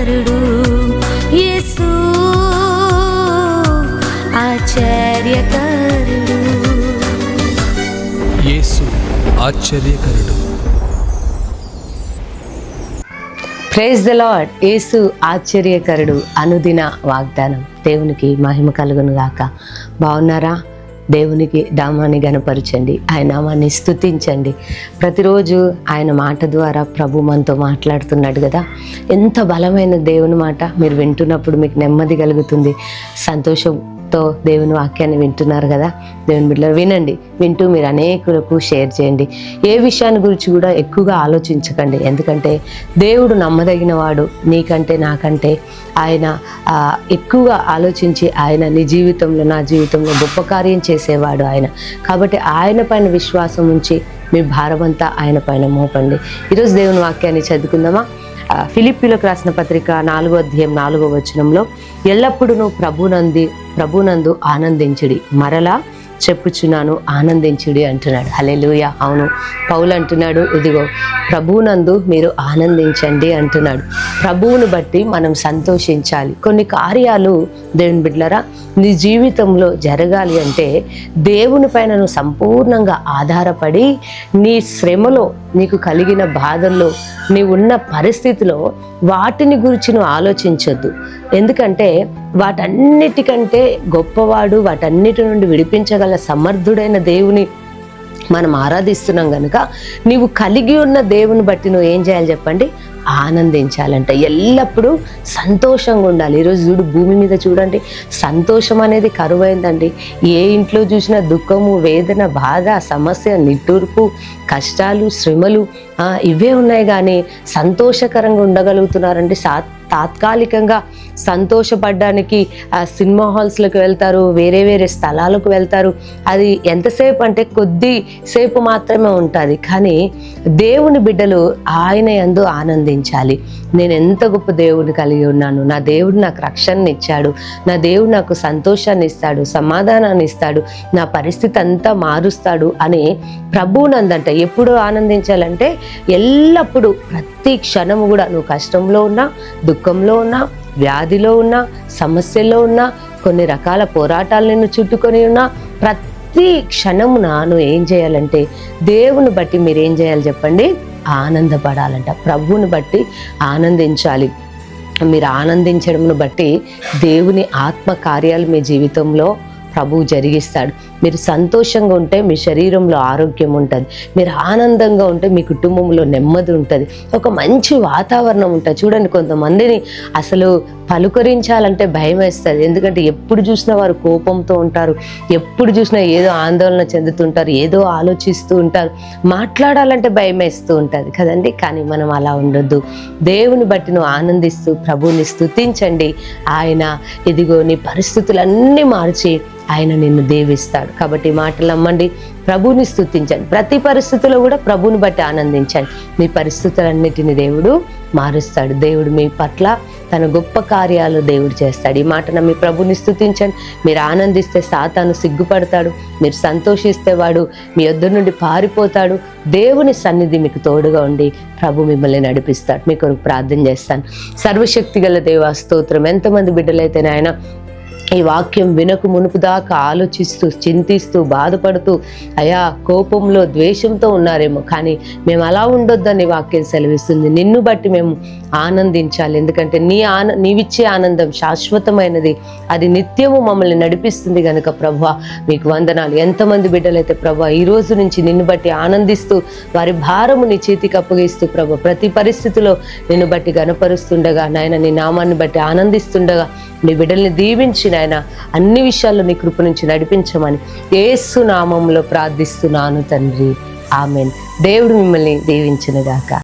ఆశ్చర్యకరుడు యేసు ఆశ్చర్యకరుడు. యేసు ఆశ్చర్యకరుడు. ప్రైజ్ ద లాడ్ యేసు ఆశ్చర్యకరుడు. అనుదిన వాగ్దానం దేవునికి మహిమ కలుగును గాక బాగున్నారా? దేవునికి నామాన్ని గనపరచండి ఆయన నామాన్ని స్తుతించండి. ప్రతిరోజు ఆయన మాట ద్వారా ప్రభు మనతో మాట్లాడుతున్నాడు కదా. ఎంత బలమైన దేవుని మాట మీరు వింటున్నప్పుడు మీకు నెమ్మది కలుగుతుంది. సంతోషం తో దేవుని వాక్యాన్ని వింటున్నారు కదా? దేవుని బిడ్డలు వినండి. వింటూ మీరు అనేకులకు షేర్ చేయండి. ఏ విషయాన్ని గురించి కూడా ఎక్కువగా ఆలోచించకండి. ఎందుకంటే దేవుడు నమ్మదగిన వాడు నీకంటే నాకంటే ఆయన ఎక్కువగా ఆలోచించి ఆయన నీ జీవితంలో నా జీవితంలో గొప్ప కార్యం చేసేవాడు ఆయన. కాబట్టి ఆయన పైన విశ్వాసం ఉంచి మీ భారమంతా ఆయన పైన మోపండి. ఈరోజు దేవుని వాక్యాన్ని చదువుకుందామా? ఆ, ఫిలిప్పీలకు రాసిన పత్రిక నాలుగో అధ్యాయం నాలుగో వచనంలో ఎల్లప్పుడూ ప్రభునంది ప్రభునందు ఆనందించుడి. మరలా చెప్పుచున్నాను ఆనందించుడి అంటున్నాడు. హలెలుయ అవును పౌలు అంటున్నాడు ఇదిగో ప్రభువునందు మీరు ఆనందించండి అంటున్నాడు. ప్రభువును బట్టి మనం సంతోషించాలి. కొన్ని కార్యాలు దేవుని బిడ్డరా నీ జీవితంలో జరగాలి అంటే దేవుని పైన నువ్వు సంపూర్ణంగా ఆధారపడి నీ శ్రమలో నీకు కలిగిన బాధల్లో నీవున్న ఉన్న పరిస్థితిలో వాటిని గురించి నువ్వు ఆలోచించొద్దు. ఎందుకంటే వాటన్నిటికంటే గొప్పవాడు వాటన్నిటి నుండి విడిపించగల సమర్థుడైన దేవుని మనం ఆరాధిస్తున్నాం కనుక నీవు కలిగి ఉన్న దేవుని బట్టి నువ్వు ఏం చేయాలి చెప్పండి? ఆనందించాలంట. ఎల్లప్పుడూ సంతోషంగా ఉండాలి. ఈరోజు చూడు భూమి మీద చూడండి. సంతోషం అనేది కరువైందండి. ఏ ఇంట్లో చూసినా దుఃఖము వేదన బాధ సమస్య నిట్టూర్పు కష్టాలు శ్రమలు ఇవే ఉన్నాయి కానీ సంతోషకరంగా ఉండగలుగుతున్నారండి సా తాత్కాలికంగా సంతోషపడడానికి ఆ సినిమా హాల్స్లకు వెళ్తారు వేరే వేరే స్థలాలకు వెళ్తారు. అది ఎంతసేపు అంటే కొద్ది సేపు మాత్రమే ఉంటుంది. కానీ దేవుని బిడ్డలు ఆయన యందు ఆనందించాలి. నేను ఎంత గొప్ప దేవుడిని కలిగి ఉన్నాను. నా దేవుడు నాకు రక్షణ ఇచ్చాడు. నా దేవుడు నాకు సంతోషాన్ని ఇస్తాడు సమాధానాన్ని ఇస్తాడు నా పరిస్థితి అంతా మారుస్తాడు అని ప్రభువునందంట. ఎప్పుడు ఆనందించాలంటే ఎల్లప్పుడూ ప్రతి క్షణము కూడా నువ్వు కష్టంలో ఉన్నా దుఃఖంలో ఉన్నా వ్యాధిలో ఉన్నా సమస్యల్లో ఉన్నా కొన్ని రకాల పోరాటాలు నిన్ను చుట్టుకొని ఉన్నా ప్రతి క్షణమున నువ్వు ఏం చేయాలంటే దేవుని బట్టి మీరు ఏం చేయాలి చెప్పండి? ఆనందపడాలంట. ప్రభువుని బట్టి ఆనందించాలి. మీరు ఆనందించడమును బట్టి దేవుని ఆత్మ కార్యాలు మీ జీవితంలో ప్రభువు జరిగిస్తాడు. మీరు సంతోషంగా ఉంటే మీ శరీరంలో ఆరోగ్యం ఉంటుంది. మీరు ఆనందంగా ఉంటే మీ కుటుంబంలో నెమ్మది ఉంటుంది. ఒక మంచి వాతావరణం ఉంటుంది. చూడండి కొంతమందిని అసలు పలుకరించాలంటే భయం వేస్తుంది. ఎందుకంటే ఎప్పుడు చూసినా వారు కోపంతో ఉంటారు. ఎప్పుడు చూసినా ఏదో ఆందోళన చెందుతుంటారు. ఏదో ఆలోచిస్తూ ఉంటారు. మాట్లాడాలంటే భయం వేస్తూ ఉంటుంది కదండి. కానీ మనం అలా ఉండొద్దు. దేవుని బట్టి నువ్వు ఆనందిస్తూ ప్రభువుని స్తుతించండి. ఆయన ఇదిగో నీ పరిస్థితులన్నీ మార్చి ఆయన నిన్ను దేవిస్తాడు. కాబట్టి మాటలు నమ్మండి. ప్రభుని స్థుతించండి ప్రతి పరిస్థితిలో కూడా ప్రభుని బట్టి ఆనందించండి. మీ పరిస్థితులన్నిటిని దేవుడు మారుస్తాడు. దేవుడు మీ పట్ల తన గొప్ప కార్యాలు దేవుడు చేస్తాడు. ఈ మాటన మీ ప్రభుని స్తుతించండి. మీరు ఆనందిస్తే సాతాను సిగ్గుపడతాడు. మీరు సంతోషిస్తే వాడు మీ యొద్ద నుండి పారిపోతాడు. దేవుని సన్నిధి మీకు తోడుగా ఉండి ప్రభు మిమ్మల్ని నడిపిస్తాడు. మీ కొరకు ప్రార్థన చేస్తాను. సర్వశక్తి గల దేవా స్తోత్రం. ఎంతమంది బిడ్డలైతే నాయన ఈ వాక్యం వినకు మునుపు దాకా ఆలోచిస్తూ చింతిస్తూ బాధపడుతూ అయా కోపంలో ద్వేషంతో ఉన్నారేమో కానీ మేము అలా ఉండొద్దని వాక్యం సెలవిస్తుంది. నిన్ను బట్టి మేము ఆనందించాలి. ఎందుకంటే నీ ఆన నీవిచ్చే ఆనందం శాశ్వతమైనది. అది నిత్యము మమ్మల్ని నడిపిస్తుంది కనుక ప్రభు మీకు వందనాలు. ఎంతమంది బిడ్డలైతే ప్రభు ఈ రోజు నుంచి నిన్ను బట్టి ఆనందిస్తూ వారి భారము నీ చేతికి అప్పగిస్తూ ప్రభు ప్రతి పరిస్థితిలో నిన్ను బట్టి గనపరుస్తుండగా నాయన నీ నామాన్ని బట్టి ఆనందిస్తుండగా నీ బిడ్డల్ని దీవించి నాయన అన్ని విషయాల్లో నీ కృప నుంచి నడిపించమని ఏసు నామంలో ప్రార్థిస్తున్నాను తండ్రి. ఆమెన్. దేవుడు మిమ్మల్ని దీవించినగాక